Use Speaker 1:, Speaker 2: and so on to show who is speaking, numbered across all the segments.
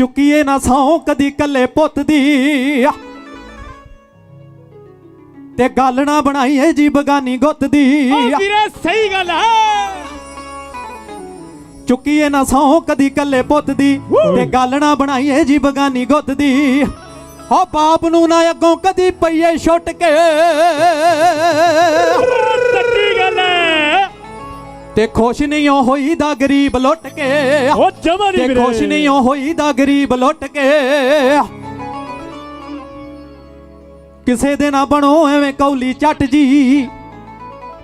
Speaker 1: ਚੁੱਕੀਏ ਨਾ ਸੌ ਕਦੀ ਕੱਲੇ ਪੁੱਤ ਦੀ। ਤੇ ਗੱਲ ਨਾ ਬਣਾਈਏ ਜੀ ਬਗਾਨੀ ਗੁੱਤ ਦੀ।
Speaker 2: ਉਹ ਵੀਰੇ ਸਹੀ ਗੱਲ ਹੈ
Speaker 1: ਚੁੱਕੀਏ ਨਾ ਸੌ ਕਦੀ ਕੱਲੇ ਪੁੱਤ ਦੀ। ਤੇ ਗੱਲ ਨਾ ਬਣਾਈਏ ਜੀ ਬਗਾਨੀ ਗੁੱਤ ਦੀ। ਹੋ ਬਾਪ ਨੂੰ ਨਾ ਅੱਗੋਂ ਕਦੀ ਪਈਏ ਛੁੱਟ ਕੇ। ਤੇ ਖੁਸ਼ ਨਹੀਂ ਓ ਹੋਈਦਾ ਗਰੀਬ ਲੁੱਟ ਕੇ।
Speaker 2: ਉਹ ਜਮਾ ਨਹੀਂ
Speaker 1: ਤੇ
Speaker 2: ਵੀਰੇ।
Speaker 1: ਖੁਸ਼ ਨਹੀਂ ਓ ਹੋਈਦਾ ਗਰੀਬ ਲੁੱਟ ਕੇ। ਕਿਸੇ ਦੇ ਨਾ ਬਣੋ ਐਵੇਂ ਕੌਲੀ ਚੱਟ ਜੀ।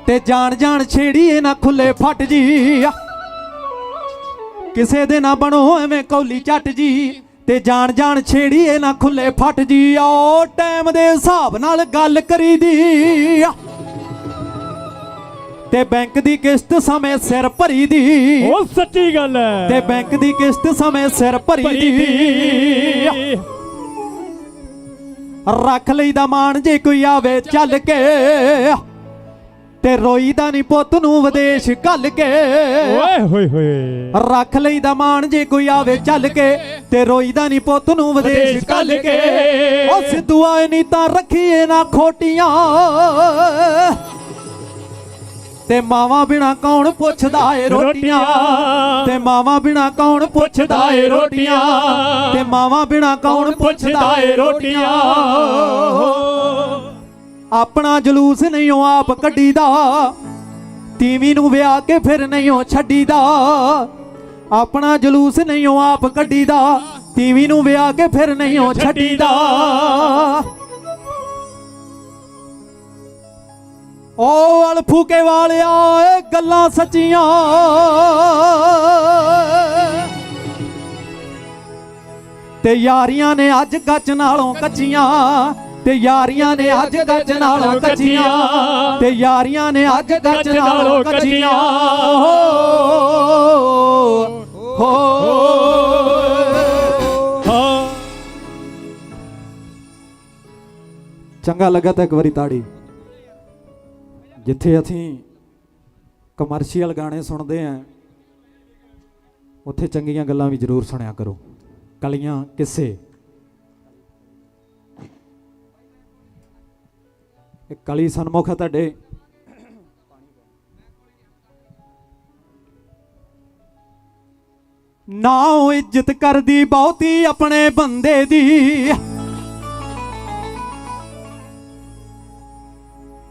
Speaker 1: ਤੇ ਜਾਣ ਜਾਣ ਛੇੜੀਏ ਨਾ ਖੁੱਲੇ ਫੱਟ ਜੀ। ਕਿਸੇ ਦੇ ਨਾ ਬਣੋ ਐਵੇਂ ਕੌਲੀ ਚੱਟ ਜੀ। ਤੇ ਜਾਣ ਜਾਣ ਛੇੜੀਏ ਨਾ ਖੁੱਲੇ ਫੱਟ ਜੀ। ਓ ਟਾਈਮ ਦੇ ਹਿਸਾਬ ਨਾਲ ਗੱਲ ਕਰੀਦੀ। ਤੇ ਬੈਂਕ ਦੀ ਕਿਸ਼ਤ ਸਮੇਂ ਸਿਰ ਭਰੀ ਦੀ।
Speaker 2: ਉਹ ਸੱਚੀ ਗੱਲ ਹੈ।
Speaker 1: ਤੇ ਬੈਂਕ ਦੀ ਕਿਸ਼ਤ ਸਮੇਂ ਸਿਰ ਭਰੀ ਦੀ
Speaker 2: ਦੀ।
Speaker 1: ਰੱਖ ਲਈਦਾ ਮਾਣ ਜੇ ਕੋਈ ਆਵੇ ਚੱਲ ਕੇ। ਤੇ ਰੋਈਦਾ ਨਹੀਂ ਪੁੱਤ ਨੂੰ ਵਿਦੇਸ਼ ਘੱਲ ਕੇ।
Speaker 2: ਓਏ ਹੋਏ ਹੋਏ।
Speaker 1: ਰੱਖ ਲਈਦਾ ਮਾਣ ਜੇ ਕੋਈ ਆਵੇ ਚੱਲ ਕੇ। ਤੇ ਰੋਈਦਾ ਨਹੀਂ ਪੁੱਤ ਨੂੰ ਵਿਦੇਸ਼ ਘੱਲ ਕੇ। ਉਹ ਸਿੱਧੂ ਆਏ ਨਹੀਂ ਤਾਂ ਰੱਖੀਏ ਨਾ ਖੋਟੀਆਂ। ਤੇ ਮਾਵਾ ਬਿਨਾ ਕੌਣ ਪੁੱਛਦਾ ਏ ਰੋਟੀਆਂ? ਤੇ ਮਾਵਾ ਬਿਨਾ ਕੌਣ ਪੁੱਛਦਾ ਏ ਰੋਟੀਆਂ? ਤੇ ਮਾਵਾ ਬਿਨਾ ਕੌਣ ਪੁੱਛਦਾ ਏ ਰੋਟੀਆਂ? ਆਪਣਾ ਜਲੂਸ ਨਹੀਂ ਉਹ ਆਪ ਕੱਢੀਦਾ। ਤੀਵੀਂ ਨੂੰ ਵਿਆਹ ਕੇ ਫਿਰ ਨਹੀਂ ਉਹ ਛੱਡੀਦਾ। ਆਪਣਾ ਜਲੂਸ ਨਹੀਂ ਉਹ ਆਪ ਕੱਢੀਦਾ। ਤੀਵੀਂ ਨੂੰ ਵਿਆਹ ਕੇ ਫਿਰ ਨਹੀਂ ਉਹ ਛੱਡੀਦਾ। ਓ ਅਲ ਫੂਕੇ ਵਾਲਿਆ ਏ ਗੱਲਾਂ ਸੱਚੀਆਂ। ਤੇ ਯਾਰੀਆਂ ਨੇ ਅੱਜ ਗੱਚ ਨਾਲੋਂ ਕੱਚੀਆਂ ਤੇ ਯਾਰੀਆਂ ਨੇ ਅੱਜ ਗੱਚ ਨਾਲੋਂ ਕੱਚੀਆਂ ਤੇ ਯਾਰੀਆਂ ਨੇ ਅੱਜ ਗੱਚ ਨਾਲੋਂ ਕੱਚੀਆਂ। ਹਾਂ। ਚੰਗਾ ਲੱਗਾ ਤਾਂ ਇੱਕ ਵਾਰੀ ਤਾੜੀ। ਜਿੱਥੇ ਅਸੀਂ ਕਮਰਸ਼ੀਅਲ ਗਾਣੇ ਸੁਣਦੇ ਆਂ ਉੱਥੇ ਚੰਗੀਆਂ ਗੱਲਾਂ ਵੀ ਜ਼ਰੂਰ ਸੁਣਿਆ ਕਰੋ। ਕਲੀਆਂ ਕਿਸੇ? ਇਹ ਕਲੀ ਸਨਮੁਖ ਹੈ ਤੁਹਾਡੇ। ਨਾ ਉਹ ਇੱਜ਼ਤ ਕਰਦੀ ਬਹੁਤੀ ਆਪਣੇ ਬੰਦੇ ਦੀ।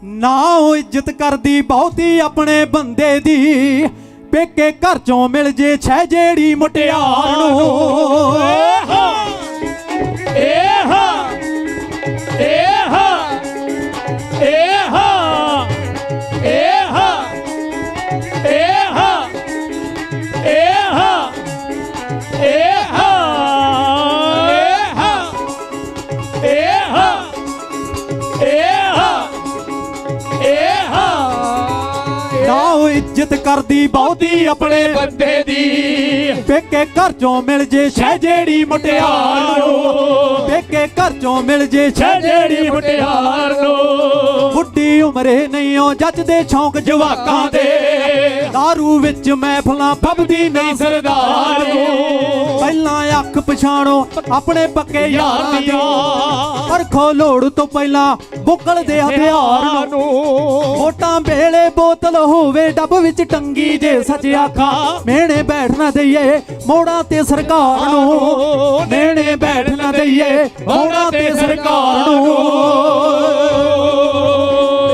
Speaker 1: ਨਾ ਉਹ ਇੱਜ਼ਤ ਕਰਦੀ, ਬਹੁਤੀ ਆਪਣੇ ਬੰਦੇ ਦੀ। ਪੇਕੇ ਘਰ ਚੋਂ ਮਿਲ ਜੇ ਛੈ ਜਿਹੜੀ ਮੁਟਿਆਰ ਨੂੰ।
Speaker 2: ਏ ਹਾਂ ਏ ਹਾਂ ਏ ਹਾਂ ਏ ਹਾਂ
Speaker 1: ਇੱਜ਼ਤ ਕਰਦੀ ਬਹੁਤੀ ਆਪਣੇ
Speaker 2: ਬੰਦੇ ਦੀ।
Speaker 1: ਪੇਕੇ ਘਰ ਚੋਂ ਮਿਲ ਜੇ ਛੈ ਜਿਹੜੀ ਮੁਟਿਆਰ। ਨੂੰ ਪੇਕੇ ਘਰ ਚੋਂ ਮਿਲ ਜੇ ਛੈ
Speaker 2: ਜਿਹੜੀ ਮੁਟਿਆਰ ਨੂੰ।
Speaker 1: ਬੁੱਢੀ ਉਮਰੇ ਨਹੀਂ ਉਹ ਜੱਜਦੇ ਸ਼ੌਂਕ ਜਵਾਕਾਂ ਦੇ। दारू ਵਿੱਚ ਮਹਿਫਲਾਂ ਫੱਬਦੀ ਨਹੀਂ ਸਰਦਾਰ ਨੂੰ। ਪਹਿਲਾਂ ਅੱਖ ਪਛਾਣੋ ਆਪਣੇ ਪੱਕੇ ਯਾਰਾਂ ਦੀਆਂ। ਪਰਖੋ ਲੋੜ ਤੋਂ ਪਹਿਲਾਂ ਬੁੱਕਲ ਦੇ ਹਥਿਆਰ ਨੂੰ। ਵੋਟਾਂ ਵੇਲੇ ਬੋਤਲ ਹੋਵੇ ਡੱਬ ਵਿੱਚ ਟੰਗੀ ਜੇ ਸੱਚ ਆਖਾਂ। ਮਿਹਣੇ ਬੈਠ ਨਾ ਦਈਏ ਮੋੜਾਂ ਤੇ ਸਰਕਾਰ ਨੂੰ। ਮਿਹਣੇ ਬੈਠ ਨਾ ਦਈਏ ਮੋੜਾਂ ਤੇ ਸਰਕਾਰ ਨੂੰ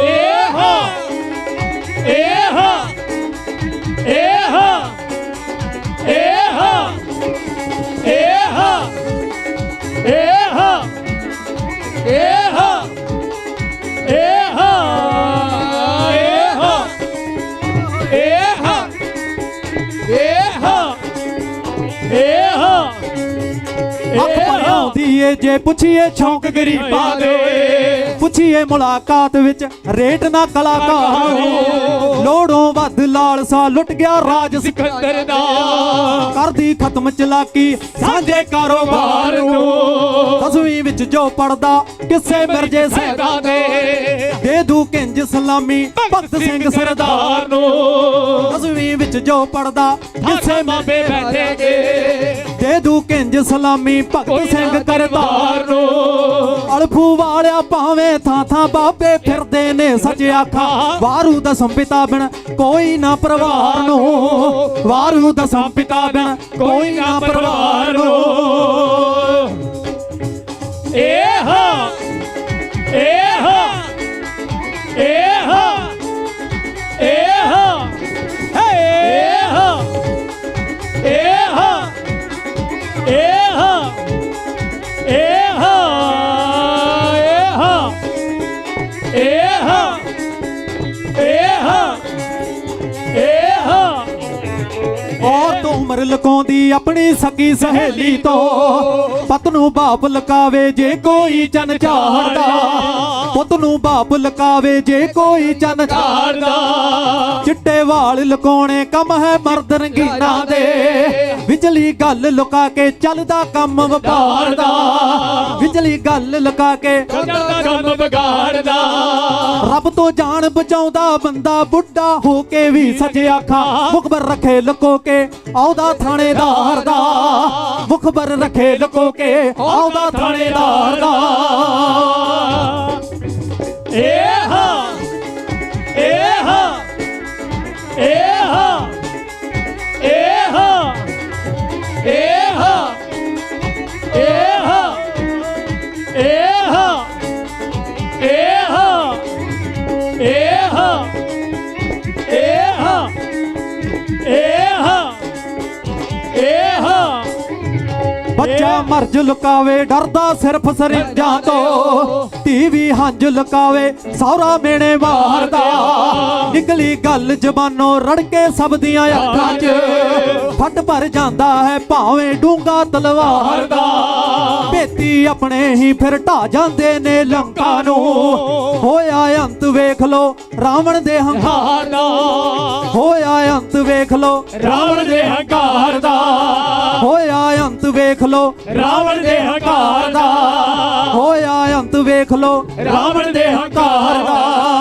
Speaker 2: ਏ ਹਾਂ ਏ ਹਾਂ ਏ ਹਾਂ ਏ ਹਾਂ ਏ ਹਾਂ ਏ ਹਾਂ ਏ ਹਾਂ ਏ ਹਾਂ ਏ ਹਾਂ ਏ ਹਾਂ ਏ ਹਾਂ
Speaker 1: ਅੱਖ ਭਰਾਉਂਦੀ ਏ ਜੇ ਪੁੱਛੀਏ ਸ਼ੌਂਕ ਗਰੀਬਾਂ ਦੇ ਪੁੱਛੀਏ ਮੁਲਾਕਾਤ ਵਿੱਚ ਰੇਟ ਨਾ ਕਲਾਕਾਰ ਲੋੜੋਂ ਵੱਧ ਲਾਲਸਾ ਲੁੱਟ ਗਿਆ ਰਾਜ
Speaker 2: ਸਿਕੰਦਰ ਦਾ।
Speaker 1: ਕਰਦੀ ਖਤਮ ਚਲਾਕੀ ਸਾਂਝੇ ਕਾਰੋਬਾਰ ਨੂੰ। ਦਸਵੀਂ ਵਿੱਚ ਜੋ ਪੜਦਾ ਕਿਸੇ ਮਿਰਜੇ ਸੈਦਾ ਦੇ। ਦੇ ਦੂ ਕਿੰਜ ਸਲਾਮੀ ਭਗਤ ਸਿੰਘ ਸਰਦਾਰ
Speaker 2: ਨੂੰ।
Speaker 1: ਦਸਵੀਂ ਵਿੱਚ ਜੋ ਪੜਦਾ ਕਿਸੇ
Speaker 2: ਬਾਬੇ ਬੈਠੇ ਕੇ
Speaker 1: ਦੇ ਜੂ ਕਿੰਜ ਸਲਾਮੀ ਭਗਤ ਸਿੰਘ ਕਰਤਾਰ
Speaker 2: ਨੂੰ।
Speaker 1: ਅਲਫੂ ਵਾਲਿਆ ਭਾਵੇਂ ਥਾਂ ਥਾਂ ਬਾਬੇ ਫਿਰਦੇ ਨੇ ਸੱਚ ਆਖਾਂ। ਵਾਰੂ ਦਸਮ ਪਿਤਾ ਬਿਨ ਕੋਈ ਨਾ ਪਰਿਵਾਰ ਨੂੰ। ਵਾਰੂ ਦਸਮ ਪਿਤਾ ਬਿਨ ਕੋਈ ਨਾ ਪਰਿਵਾਰ ਔਰ ਤੋਂ ਲਕਾਉਂਦੀ ਆਪਣੀ ਸਕੀ ਸਹੇਲੀ ਤੋਂ। ਪਤ ਨੂੰ ਬਾਪ ਲਕਾਵੇ ਜੇ ਕੋਈ ਚੰਨ ਚਾੜਦਾ ਪੁੱਤ ਨੂੰ ਬਾਪ ਲਕਾਵੇ ਜੇ ਕੋਈ ਚੰਨ ਚਾੜਦਾ ਚਿੱਟੇ ਵਾਲ ਲੁਕਾਉਣੇ ਕੰਮ ਹੈ ਮਰਦ ਰੰਗੀਨਾ ਦੇ। ਵਿਚਲੀ ਗੱਲ ਲੁਕਾ ਕੇ ਚੱਲਦਾ ਕੰਮ ਵਪਾਰ ਦਾ ਵਿਚਲੀ ਗੱਲ ਲੁਕਾ ਕੇ
Speaker 2: ਕੰਦਾ ਕੰਮ ਵਿਗਾੜਦਾ।
Speaker 1: ਰੱਬ ਤੋਂ ਜਾਨ ਬਚਾਉਂਦਾ ਬੰਦਾ ਬੁੱਢਾ ਹੋ ਕੇ ਵੀ ਸੱਚ ਆਖਾਂ ਮੁਖਬਰ ਰੱਖੇ ਲੁਕੋ ਕੇ ਆਉਦਾ ਥਾਣੇਦਾਰ ਦਾ ਮੁਖਬਰ ਰੱਖੇ ਲੁਕੋ ਕੇ ਆਉਦਾ ਥਾਣੇਦਾਰ ਦਾ
Speaker 2: ਏ ਹਾਂ।
Speaker 1: ਮਰਜ ਲੁਕਾਵੇ, ਡਰਦਾ ਸਿਰਫ ਸਰਿੰਜਾਂ ਤੋਂ। ਧੀ ਹੰਜ ਲੁਕਾਵੇ ਸੌਰਾ ਮੇਣੇ ਮਾਰਦਾ। ਨਿਕਲੀ ਗੱਲ ਜ਼ਬਾਨੋਂ ਰੜਕੇ ਸਭ ਦੀਆਂ ਅੱਖਾਂ 'ਚ। ਫੱਟ ਭਰ ਜਾਂਦਾ ਹੈ, ਭਾਵੇਂ ਡੂੰਗਾ ਤਲਵਾਰ ਦਾ। ਭੇਤੀ ਆਪਣੇ ਹੀ ਫਿਰ ਢਾ ਜਾਂਦੇ ਨੇ ਲੰਕਾ ਨੂੰ। ਹੋਇਆ ਅੰਤ ਵੇਖ ਲੋ ਰਾਵਣ ਦੇ ਹੰਕਾਰ ਦਾ। ਹੋਇਆ ਅੰਤ ਵੇਖ ਲੋ
Speaker 2: ਰਾਵਣ ਦੇ ਹੰਕਾਰ ਦਾ।
Speaker 1: ਹੋਇਆ ਅੰਤ ਵੇਖ ਲੋ
Speaker 2: ਰਾਵਣ ਦੇ ਹੰਕਾਰ ਦਾ।
Speaker 1: ਹੋਇਆ ਅੰਤ ਵੇਖ ਲੋ
Speaker 2: ਰਾਵਣ ਦੇ ਹੰਕਾਰ ਦਾ।